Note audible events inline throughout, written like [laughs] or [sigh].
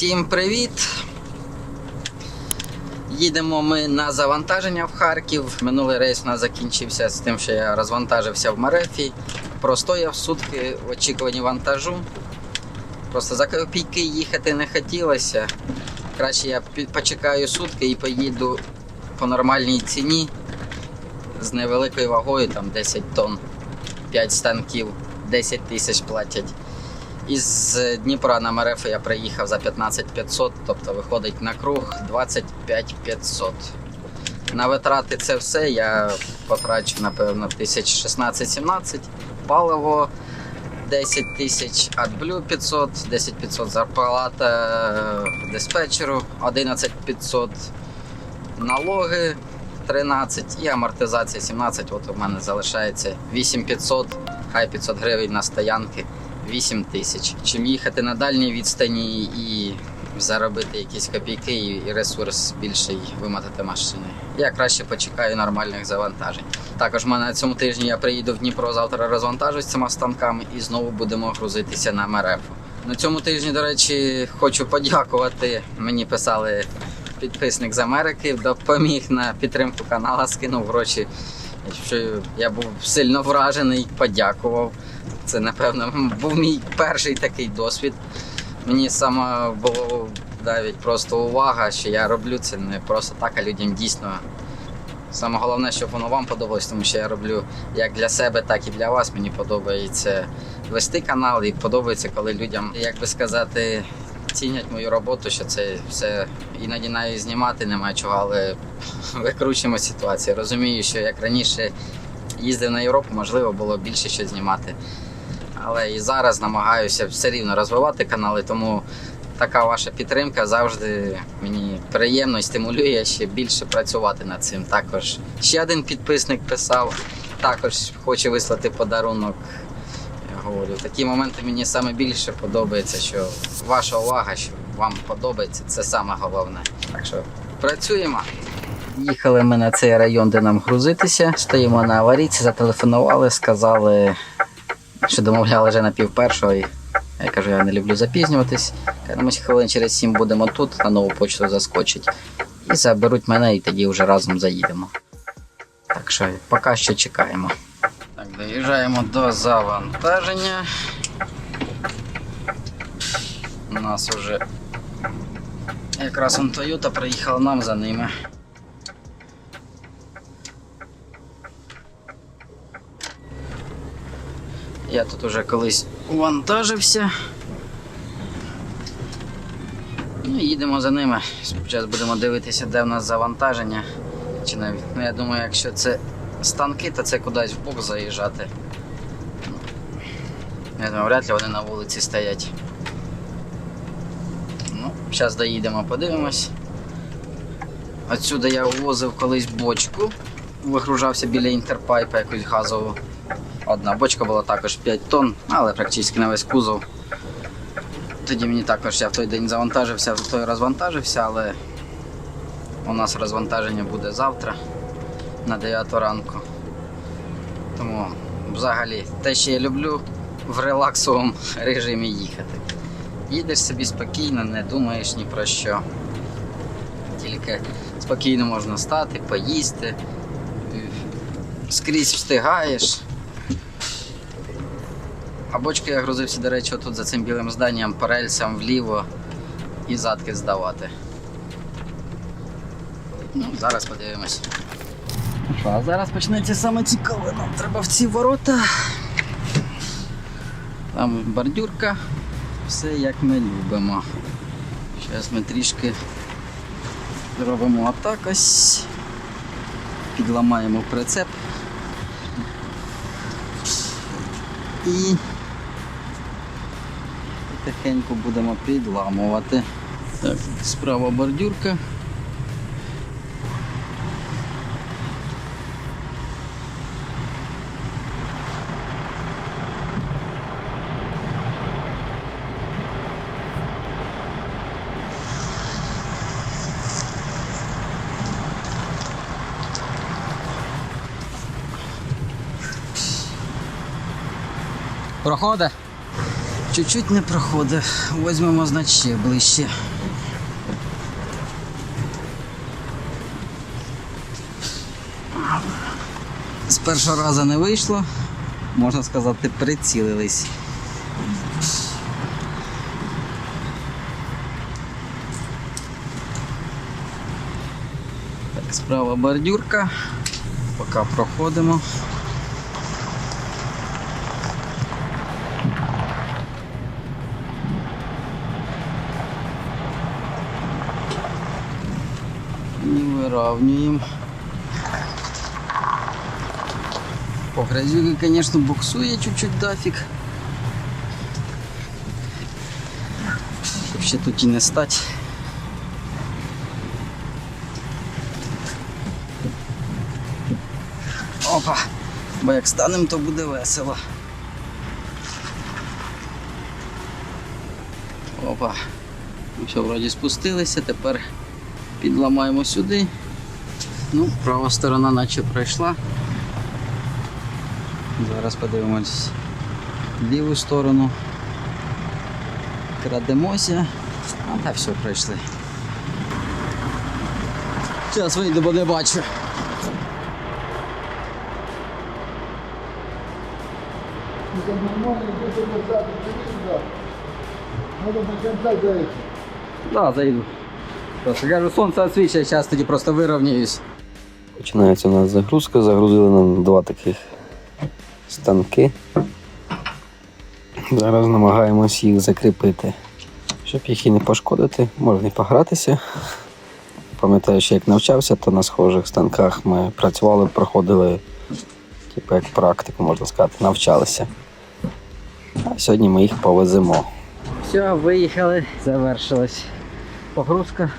Всім привіт! Їдемо ми на завантаження в Харків. Минулий рейс у нас закінчився з тим, що я розвантажився в Марефі. Простояв сутки в очікуванні вантажу. Просто за копійки їхати не хотілося. Краще я почекаю сутки і поїду по нормальній ціні з невеликою вагою, там 10 тонн, 5 станків, 10 тисяч платять. Із Дніпра на Мерефи я приїхав за 15 500, тобто виходить на круг 25 500. На витрати це все я потрачу, напевно, 1016-17. Паливо 10 тисяч, AdBlue 500, 10 500 зарплата диспетчеру, 11 500 налоги 13 і амортизація 17. От у мене залишається 8500, хай 500 гривень на стоянки. 8 тисяч. Чим їхати на дальній відстані і заробити якісь копійки і ресурс більший вимотати машини. Я краще почекаю нормальних завантажень. Також в мене на цьому тижні я приїду в Дніпро, завтра розвантажусь цими станками і знову будемо грузитися на Мерефу. На цьому тижні, до речі, хочу подякувати. Мені писали підписник з Америки, допоміг на підтримку канала, скинув гроші. Що я був сильно вражений, подякував. Це, напевно, був мій перший такий досвід. Мені саме було навіть просто увага, що я роблю це не просто так, а людям дійсно. Саме головне, щоб воно вам подобалось, тому що я роблю як для себе, так і для вас. Мені подобається вести канал і подобається, коли людям, як би сказати, цінять мою роботу, що це все іноді навіть знімати немає чого, але [laughs] викручуємо ситуацію. Розумію, що як раніше їздив на Європу, можливо, було більше що знімати. Але і зараз намагаюся все рівно розвивати канали, тому така ваша підтримка завжди мені приємно і стимулює ще більше працювати над цим. Також ще один підписник писав, також хоче вислати подарунок. Я говорю, такі моменти мені саме більше подобається, що ваша увага, що вам подобається, це саме головне. Так що працюємо. Їхали ми на цей район, де нам грузитися. Стоїмо на аварійці, зателефонували, сказали, що домовляли вже на пів першого. І я кажу, я не люблю запізнюватись. Кажу, Ми хвилин через сім будемо тут, на нову почту заскочить. І заберуть мене, і тоді вже разом заїдемо. Так що поки що чекаємо. Так, доїжджаємо до завантаження. У нас вже якраз он Toyota приїхала нам за ними. Я тут уже колись вантажився. Ну, їдемо за ними. Зараз будемо дивитися, де в нас завантаження. Чи навіть, ну я думаю, якщо це станки, то це кудись в бок заїжджати. Я думаю, вряд ли вони на вулиці стоять. Ну, зараз доїдемо, подивимось. Отсюди я ввозив колись бочку, вигружався біля інтерпайпа якусь газову. Одна бочка була також 5 тонн, але практично на весь кузов. Тоді мені також я в той день завантажився, в той розвантажився, але у нас розвантаження буде завтра на 9 ранку. Тому взагалі те, що я люблю в релаксовому [laughs] режимі їхати. Їдеш собі спокійно, не думаєш ні про що. Тільки спокійно можна стати, поїсти, скрізь встигаєш. Бочки я грузився, до речі, отут за цим білим зданням по рельсам вліво і задки здавати. Ну, зараз подивимось. А зараз почнеться саме цікаве. Нам треба в ці ворота. Там бордюрка. Все як ми любимо. Зараз ми трішки зробимо отак ось. Підламаємо прицеп. І тихенько будемо підламувати. Так, справа бордюрка. Проходить? Чуть-чуть не проходить. Возьмемо, значить, ще ближче. З першого разу не вийшло, можна сказати, прицілились. Справа бордюрка. Поки проходимо. Виравнюємо. По грязюки, конечно, буксує чуть-чуть дафік. Щоб ще тут і не стать. Опа! Бо як станемо, то буде весело. Опа. Все, вроді спустилися, тепер підламаємо сюди. Ну, права сторона наче пройшла. Зараз подивимось ліву сторону. Крадемося. А та все пройшли. Зараз вийду, бо не бачу. Да, зайду. Просто кажу, сонце освічує, зараз тоді просто вирівняюсь. Починається у нас загрузка. Загрузили нам два таких станки. Зараз намагаємось їх закріпити. Щоб їх і не пошкодити, можна і погратися. Пам'ятаю, що як навчався, то на схожих станках ми працювали, проходили типу як практику, можна сказати, навчалися. А сьогодні ми їх повеземо. Все, виїхали, завершилась погрузка.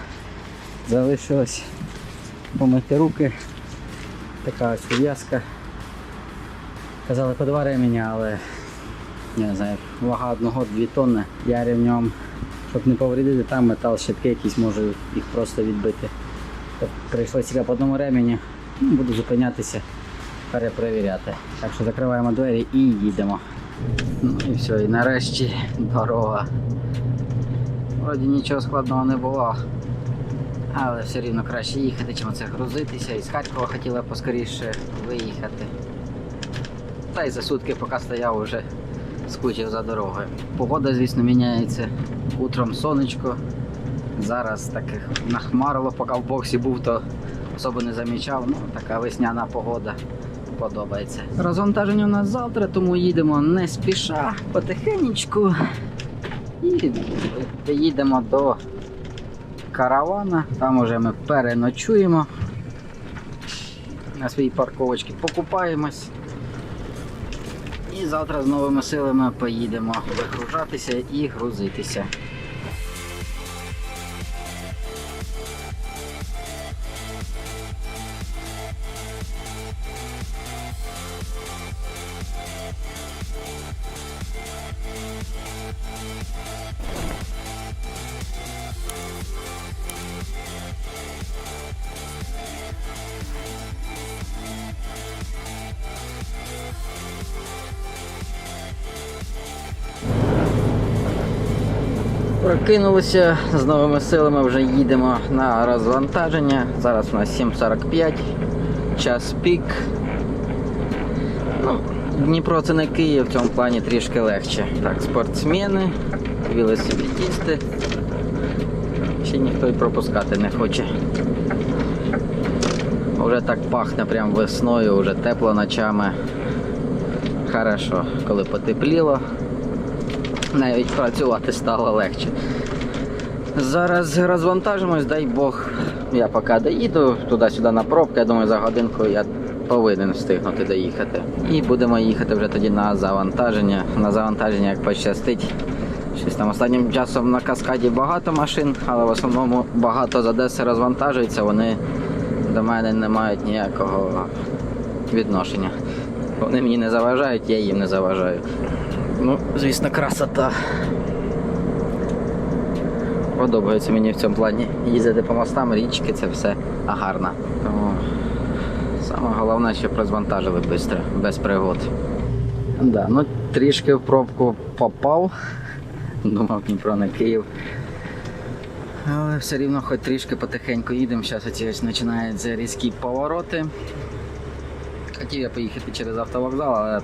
Залишилось помити руки. Така ось пов'язка. Казали по два ремені, але не знаю, вага одного 2 тонни. Я ремнем, щоб не повредити, там метал, щитки якісь можу їх просто відбити. Прийшлося тільки по одному ремені. Ну, буду зупинятися, перепровіряти. Так що закриваємо двері і їдемо. Ну і все, і нарешті дорога. Вроді нічого складного не було. Але все рівно краще їхати, чим це грузитися. Із Харкова хотіла поскоріше виїхати. Та й за сутки, поки стояв, уже скучив за дорогою. Погода, звісно, міняється. Утром сонечко. Зараз таких нахмарило, поки в боксі був, то особо не замічав. Ну, така весняна погода подобається. Розвантаження у нас завтра, тому їдемо не спіша, потихенечку. І їдемо до каравана. Там уже ми переночуємо. На своїй парковочці покупаємось. І завтра з новими силами поїдемо вигружатися і грузитися. Прокинулися з новими силами, вже їдемо на розвантаження. Зараз у нас 7.45, час пік. Ну, Дніпро це не Київ, в цьому плані трішки легше. Так, спортсмени, велосипедисти. Ще ніхто й пропускати не хоче. Вже так пахне прям весною, вже тепло ночами. Хорошо, коли потепліло навіть працювати стало легше. Зараз розвантажимось, дай Бог, я поки доїду туди-сюди на пробки, я думаю, за годинку я повинен встигнути доїхати. І будемо їхати вже тоді на завантаження. На завантаження, як пощастить. Щось там останнім часом на каскаді багато машин, але в основному багато з Одеси розвантажуються, вони до мене не мають ніякого відношення. Вони мені не заважають, я їм не заважаю. Ну, звісно, красота. Подобається мені в цьому плані. Їздити по мостам, річки, це все гарно. Тому саме головне, щоб розвантажили швидко, без пригод. Да, ну трішки в пробку попав. Думав Дніпро не Київ. Але все рівно хоч трішки потихеньку їдемо. Зараз оці ось починаються різкі повороти. Хотів я поїхати через автовокзал, але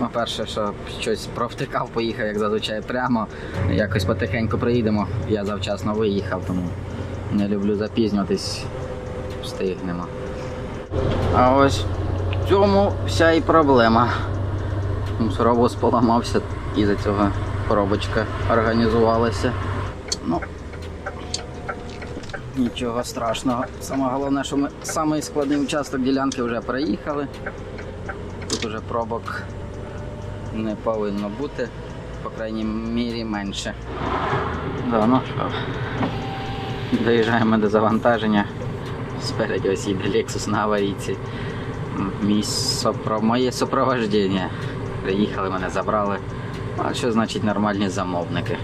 по-перше, що щось провтикав, поїхав, як зазвичай, прямо. Якось потихеньку приїдемо. Я завчасно виїхав, тому не люблю запізнюватись. Встигнемо. А ось в цьому вся і проблема. Мусоровоз поламався і за цього коробочка організувалася. Ну, нічого страшного. Саме головне, що ми самий складний участок ділянки вже проїхали. Тут уже пробок не повинно бути, по крайній мірі менше. Да, ну що, доїжджаємо до завантаження. Спереді ось їде Lexus на аварійці. Мій сопро... Моє супроводження. Приїхали, мене забрали. А що значить нормальні замовники?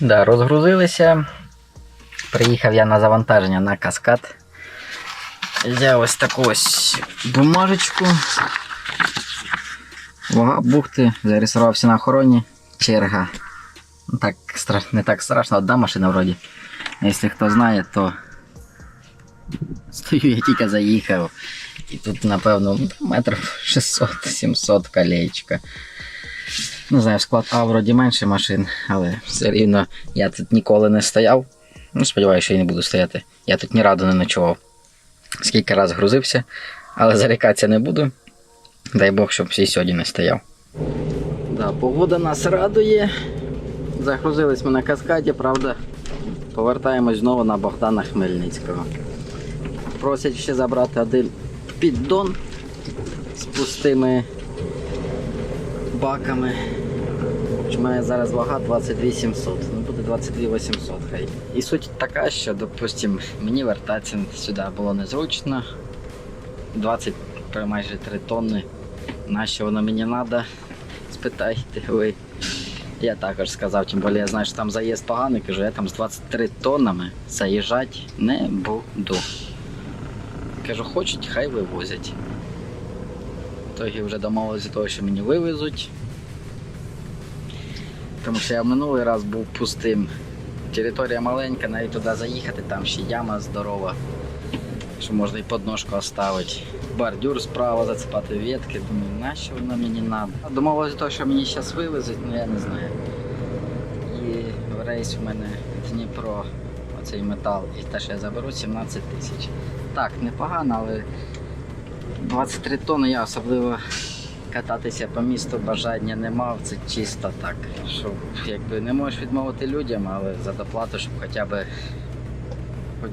Да, розгрузилися. Приїхав я на завантаження на каскад. Взяв ось таку ось бумажечку. Вага бухти, зареєструвався на охороні. Черга. Так, не так страшно, одна машина вроді. Якщо хто знає, то стою, я тільки заїхав. І тут, напевно, метрів 600-700 колечка. Не знаю, склад А вроді менше машин, але все рівно я тут ніколи не стояв. Ну, сподіваюся, що і не буду стояти. Я тут ні разу не ночував. Скільки раз грузився, але зарікатися не буду. Дай Бог, щоб всі сьогодні не стояв. Да, погода нас радує. Загрузились ми на каскаді, правда. Повертаємось знову на Богдана Хмельницького. Просять ще забрати один піддон з пустими баками. Хоч має зараз вага 22 700, ну буде 22 800 хай. І суть така, що, допустим, мені вертатися сюди було незручно. 20 при майже 3 тонни. Нащо воно мені треба? Спитайте ви. Я також сказав, тим більше я знаю, що там заїзд поганий, кажу, я там з 23 тоннами заїжджати не буду. Кажу, хочуть, хай вивозять. В ітогі вже домовилися того, що мені вивезуть. Тому що я минулий раз був пустим. Територія маленька, навіть туди заїхати, там ще яма здорова, що можна і подножку оставити. Бордюр справа зацепати ветки, думаю, нащо воно мені треба. Домовилися того, що мені зараз вивезуть, ну я не знаю. І рейс в мене Дніпро, оцей метал, і те, що я заберу, 17 тисяч. Так, непогано, але 23 тонни я особливо кататися по місту бажання не мав. Це чисто так. Що якби не можеш відмовити людям, але за доплату, щоб хоча б хоч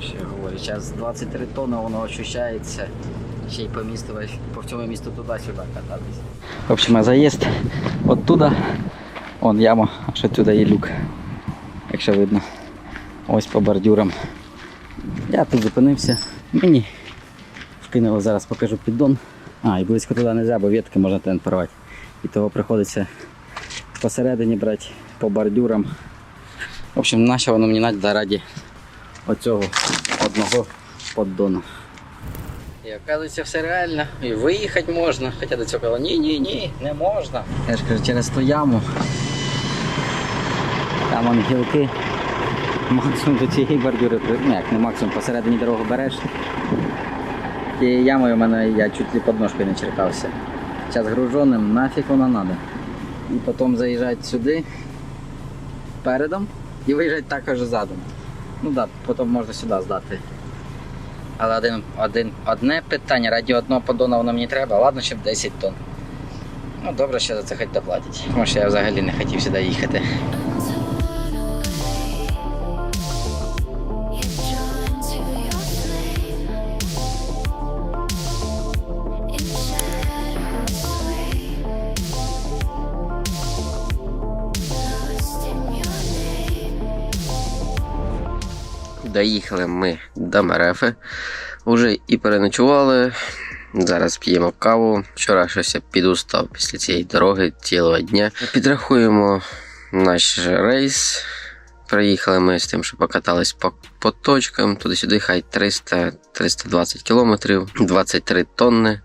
Ще говорю, зараз 23 тонни воно ощущається. Ще й по місту, по всьому місту туди-сюди кататися. В общем, заїзд оттуда, он яма, аж отсюда є люк, якщо видно. Ось по бордюрам. Я тут зупинився. Мені вкинули, зараз покажу піддон. А, і близько туди не можна, бо ветки можна тен порвати. І того приходиться посередині брати по бордюрам. В общем, нащо воно мені треба раді оцього одного поддону. І оказується все реально. І виїхати можна. Хоча до цього казали, ні, ні, ні, не можна. Я ж кажу, через ту яму. Там вон гілки. Максимум до цієї бордюри, ну як не максимум, посередині дорогу береш. Тією ямою в мене я чуть ли под ножкою не черкався. Зараз груженим, нафіг воно треба. І потім заїжджати сюди передом і виїжджати також задом. Ну так, да, потім можна сюди здати. Але один, один, одне питання, раді одного поддона воно мені треба, ладно, щоб 10 тонн. Ну добре, що за це хоч доплатять. Що я взагалі не хотів сюди їхати. Доїхали ми до Мерефи. Уже і переночували. Зараз п'ємо каву. Вчора щось я підустав після цієї дороги цілого дня. Підрахуємо наш рейс. Приїхали ми з тим, що покатались по, по точкам. Туди-сюди хай 300-320 кілометрів, 23 тонни.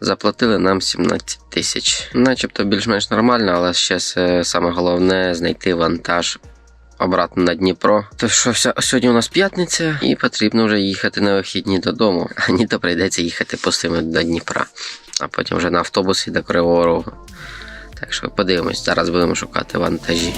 Заплатили нам 17 тисяч. Начебто більш-менш нормально, але ще е, саме головне знайти вантаж обратно на Дніпро. То що вся сьогодні у нас п'ятниця, і потрібно вже їхати на вихідні додому. [laughs] А ні, то прийдеться їхати пустими до Дніпра, а потім вже на автобусі до Кривого Рогу. Так що подивимось, зараз будемо шукати вантажі.